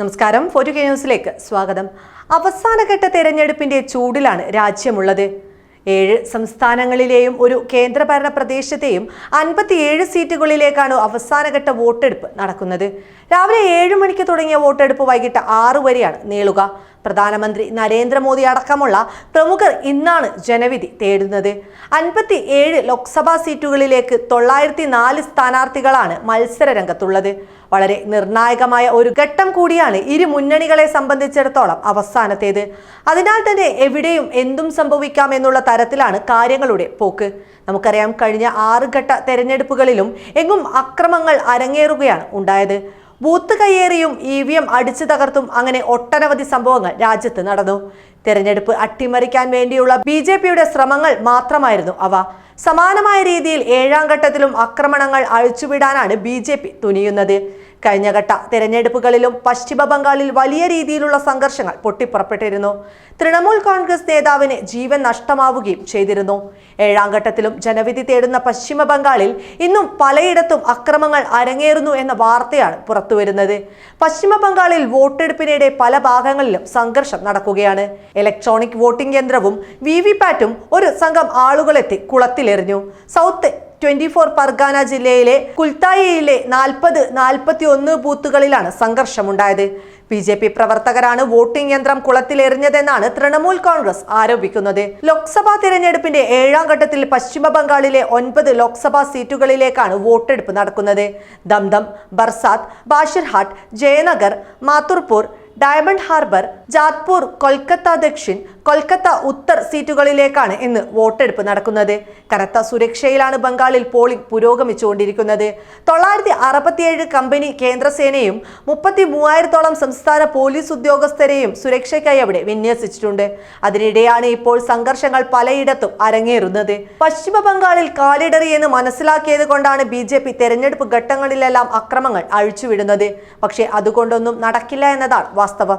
നമസ്കാരം. ഫോർട്ടു കെ ന്യൂസിലേക്ക് സ്വാഗതം. അവസാനഘട്ട തെരഞ്ഞെടുപ്പിന്റെ ചൂടിലാണ് രാജ്യമുള്ളത്. ഏഴ് സംസ്ഥാനങ്ങളിലെയും ഒരു കേന്ദ്രഭരണ പ്രദേശത്തെയും അൻപത്തിയേഴ് സീറ്റുകളിലേക്കാണ് അവസാനഘട്ട വോട്ടെടുപ്പ് നടക്കുന്നത്. രാവിലെ ഏഴ് മണിക്ക് തുടങ്ങിയ വോട്ടെടുപ്പ് വൈകിട്ട് ആറു വരെയാണ് നീളുക. പ്രധാനമന്ത്രി നരേന്ദ്രമോദി അടക്കമുള്ള പ്രമുഖർ ഇന്നാണ് ജനവിധി തേടുന്നത്. അൻപത്തി ഏഴ് ലോക്സഭാ സീറ്റുകളിലേക്ക് തൊള്ളായിരത്തി നാല് സ്ഥാനാർത്ഥികളാണ് മത്സര രംഗത്തുള്ളത് വളരെ നിർണായകമായ ഒരു ഘട്ടം കൂടിയാണ് ഇരു മുന്നണികളെ സംബന്ധിച്ചിടത്തോളം അവസാനത്തേത്. അതിനാൽ തന്നെ എവിടെയും എന്തും സംഭവിക്കാം എന്നുള്ള തരത്തിലാണ് കാര്യങ്ങളുടെ പോക്ക്. നമുക്കറിയാം കഴിഞ്ഞ ആറ് ഘട്ട തെരഞ്ഞെടുപ്പുകളിലും എങ്ങും അക്രമങ്ങൾ അരങ്ങേറുകയാണ് ഉണ്ടായത്. ബൂത്ത് കയ്യേറിയും ഇ വി എം അടിച്ചു തകർത്തും അങ്ങനെ ഒട്ടനവധി സംഭവങ്ങൾ രാജ്യത്ത് നടന്നു. തെരഞ്ഞെടുപ്പ് അട്ടിമറിക്കാൻ വേണ്ടിയുള്ള ബി ജെ പിയുടെ ശ്രമങ്ങൾ മാത്രമായിരുന്നു അവ. സമാനമായ രീതിയിൽ ഏഴാം ഘട്ടത്തിലും ആക്രമണങ്ങൾ അഴിച്ചുവിടാനാണ് ബി ജെ പി തുനിയുന്നത്. കഴിഞ്ഞ ഘട്ട തെരഞ്ഞെടുപ്പുകളിലും പശ്ചിമ ബംഗാളിൽ വലിയ രീതിയിലുള്ള സംഘർഷങ്ങൾ പൊട്ടിപ്പുറപ്പെട്ടിരുന്നു. തൃണമൂൽ കോൺഗ്രസ് നേതാവിന് ജീവൻ നഷ്ടമാവുകയും ചെയ്തിരുന്നു. ഏഴാം ഘട്ടത്തിലും ജനവിധി തേടുന്ന പശ്ചിമ ബംഗാളിൽ ഇന്നും പലയിടത്തും അക്രമങ്ങൾ അരങ്ങേറുന്നു എന്ന വാർത്തയാണ് പുറത്തുവരുന്നത്. പശ്ചിമ ബംഗാളിൽ വോട്ടെടുപ്പിനിടെ പല ഭാഗങ്ങളിലും സംഘർഷം നടക്കുകയാണ്. ഇലക്ട്രോണിക് വോട്ടിംഗ് യന്ത്രവും വി വി പാറ്റും ഒരു സംഘം ആളുകളെത്തി കുളത്തിലെറിഞ്ഞു. സൗത്ത് ട്വന്റി ഫോർ പർഗാന ജില്ലയിലെ കുൽത്തായിയിലെ നാൽപ്പത് നാൽപ്പത്തി ഒന്ന് ബൂത്തുകളിലാണ് സംഘർഷമുണ്ടായത്. ബി ജെ പി പ്രവർത്തകരാണ് വോട്ടിംഗ് യന്ത്രം കുളത്തിലെറിഞ്ഞതെന്നാണ് തൃണമൂൽ കോൺഗ്രസ് ആരോപിക്കുന്നത്. ലോക്സഭാ തിരഞ്ഞെടുപ്പിന്റെ ഏഴാം ഘട്ടത്തിൽ പശ്ചിമ ബംഗാളിലെ ഒൻപത് ലോക്സഭാ സീറ്റുകളിലേക്കാണ് വോട്ടെടുപ്പ് നടക്കുന്നത്. ദംദം ബർസാത്ത് ബാഷിർഹാട്ട് ജയനഗർ മാത്തുർപൂർ ഡയമണ്ട് ഹാർബർ ജാത്പൂർ കൊൽക്കത്ത ദക്ഷിൺ കൊൽക്കത്ത ഉത്തർ സീറ്റുകളിലേക്കാണ് ഇന്ന് വോട്ടെടുപ്പ് നടക്കുന്നത്. കനത്ത സുരക്ഷയിലാണ് ബംഗാളിൽ പോളിംഗ് പുരോഗമിച്ചുകൊണ്ടിരിക്കുന്നത്. തൊള്ളായിരത്തി അറുപത്തിയേഴ് കമ്പനി കേന്ദ്രസേനയും മുപ്പത്തി മൂവായിരത്തോളം സംസ്ഥാന പോലീസ് ഉദ്യോഗസ്ഥരെയും സുരക്ഷയ്ക്കായി അവിടെ വിന്യസിച്ചിട്ടുണ്ട്. അതിനിടെയാണ് ഇപ്പോൾ സംഘർഷങ്ങൾ പലയിടത്തും അരങ്ങേറുന്നത്. പശ്ചിമ ബംഗാളിൽ കാലിടറി എന്ന് മനസ്സിലാക്കിയത് കൊണ്ടാണ് ബി ജെ പി തെരഞ്ഞെടുപ്പ് ഘട്ടങ്ങളിലെല്ലാം അക്രമങ്ങൾ അഴിച്ചുവിടുന്നത്. പക്ഷേ അതുകൊണ്ടൊന്നും നടക്കില്ല എന്നതാണ് ವಾಸ್ತವ